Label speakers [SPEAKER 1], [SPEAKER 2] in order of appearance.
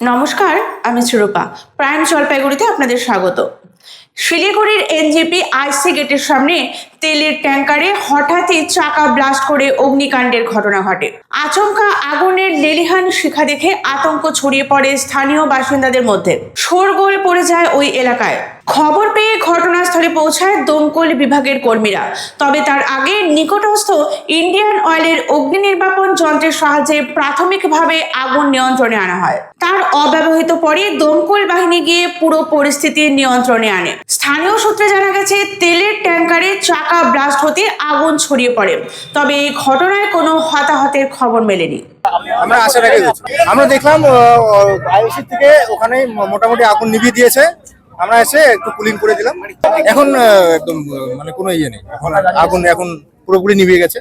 [SPEAKER 1] নমস্কার, আমি সুরূপা। প্রাইম জলপাইগুড়িতে আপনাদের স্বাগত। শিলিগুড়ির এনজেপি আইসি গেটের সামনে তেলের ট্যাঙ্কারে হঠাৎই চাকা ব্লাস্ট করে অগ্নিকাণ্ডের ঘটনা ঘটে। আচমকা আগুনের লেলিহান শিখা দেখে আতঙ্ক ছড়িয়ে পড়ে স্থানীয় বাসিন্দাদের মধ্যে। শোরগোল পড়ে যায় ওই এলাকায়। খবর পেয়ে ঘটনাস্থলে পৌঁছায় দমকল বিভাগের কর্মীরা। তবে তার আগে নিকটস্থ ইন্ডিয়ান অয়েলের অগ্নি যন্ত্রের সাহায্যে প্রাথমিকভাবে আগুন নিয়ন্ত্রণে আনা হয়। তার অব্যবহৃত পরে দমকল বাহিনী গিয়ে পুরো পরিস্থিতি নিয়ন্ত্রণে আনে। স্থানীয় সূত্রে জানা গেছে, তেলের ট্যাঙ্কারে চাকা ব্লাস্ট হতে আগুন ছড়িয়ে পড়ে। তবে এই ঘটনায় কোনো হতাহতের খবর মেলেনি।
[SPEAKER 2] আমরা আশা রেখে আমরা দেখলাম আইওসি থেকে ওখানে মোটামুটি আগুন নিভিয়ে দিয়েছে। আমরা এসে একটু কুলিং করে দিলাম। এখন একদম মানে কোনো ইয়ে নেই। এখন আগুন এখন পুরোপুরি নিভিয়ে গেছে।